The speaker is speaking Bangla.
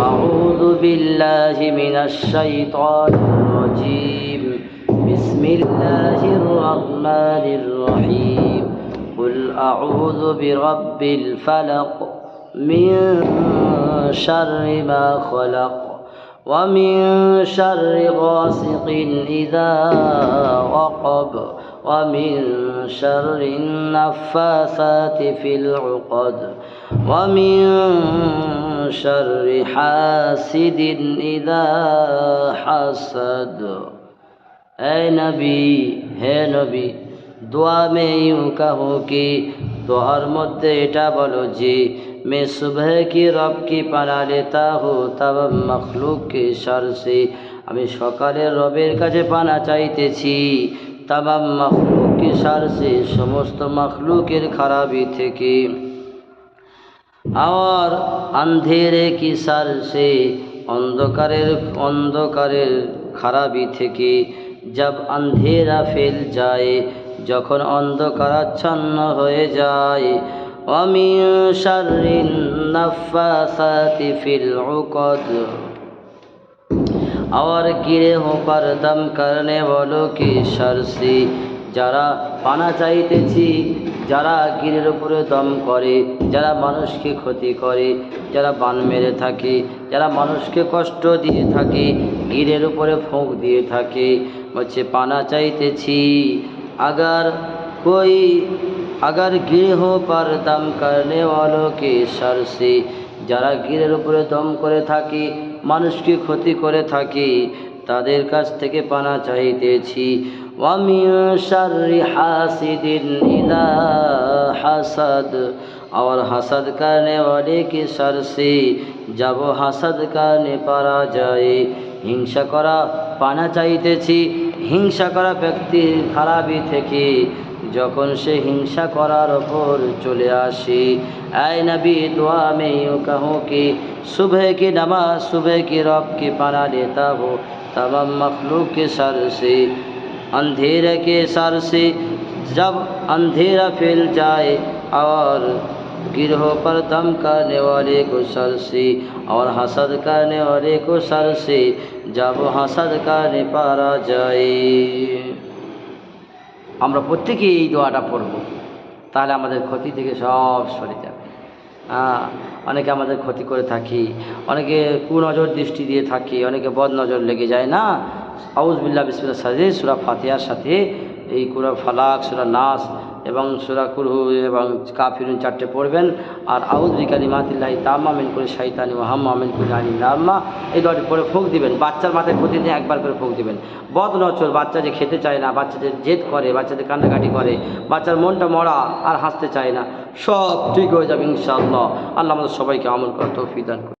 أعوذ بالله من الشيطان الرجيم. بسم الله الرحمن الرحيم. قل أعوذ برب الفلق من شر ما خلق. ومن شر غاسق إذا وقب ومن شر النفاثات في العقد ومن شر حاسد إذا حسد. أي نبي هي نبي دعا میں یوں کہو کہ দোয়ার মধ্যে এটা বলো যে मैं सुबह की रब की পানা लेता हूँ तब मखलूक के शर से আমি সকালের রবের কাছে পানা চাইতেছি তামাম মখলুক কি সার সে সমস্ত মখলুকের খারাপি থেকে আর আন্ধেরে কি সার সে অন্ধকারের অন্ধকারের খারাপি থেকে জব আন্ধেরা ফেল যায় যখন অন্ধকারাচ্ছন্ন হয়ে যায় ومن شر النفاثات في العقد और गिरे हो पर दम करने वालों की शर से যারা পানা চাইতেছি যারা গিরের উপরে দম করে যারা মানুষকে ক্ষতি করে যারা বান মেরে থাকে যারা মানুষকে কষ্ট দিয়ে থাকে গিরের উপরে ফোঁক দিয়ে থাকে বলছে পানা চাইতেছি আগর কই अगर গৃহ पर दम करने वालों के सर যারা গৃহের উপরে দম করে থাকি মানুষকে ক্ষতি করে থাকি তাদের কাছ থেকে পানা চাইতেছি হাসাদ আর हसद। करने वाले के যাব से जब हसद करने হিংসা করা পানা চাইতেছি হিংসা করা ব্যক্তির খারাপি থেকে যখন সে হিংসা করার ওপর চলে আসে আয় নবী দোয়া में यूँ कहूँ कि सुबह की नमाज सुबह की रब की पना लेता हो तमाम मखलूक के सर से अंधेरे के सर से जब अंधेरा फैल जाए और गिरहों पर दम करने वाले को सर से और हसद करने वाले को सर से जब हसद करने पारा जाए আমরা প্রত্যেকেই এই দোয়াটা পড়ব তাহলে আমাদের ক্ষতি থেকে সব সরে যাবে হ্যাঁ অনেকে আমাদের ক্ষতি করে থাকি অনেকে কুনজর দৃষ্টি দিয়ে থাকি অনেকে বদ নজর লেগে যায় না আউজবিল্লা বিসমিল্লা সাজে সুরা ফাতিহার সাথে এই কুরা ফালাক, সুরা নাস এবং সুরা কুরহু এবং কাফিরুন চারটে পড়বেন। আর আউদ বিকালি মাতিল্লাহি তাম্মা মিন করে শাইতানি মোহাম্মা মিন করে আনি নাম্মা। এই দলটি পরে ফোঁক দিবেন। বাচ্চার মাথায় প্রতিদিন একবার করে ফোঁক দিবেন। বদ নচর বাচ্চা যে খেতে চায় না, বাচ্চা যে জেদ করে বাচ্চাদের কান্নাকাটি করে, বাচ্চার মনটা মরা আর হাসতে চায় না, সব ঠিক হয়ে যাবে ইনশাআল্লাহ। আল্লাহ আমাদের সবাইকে আমল করা তৌফিক দান করে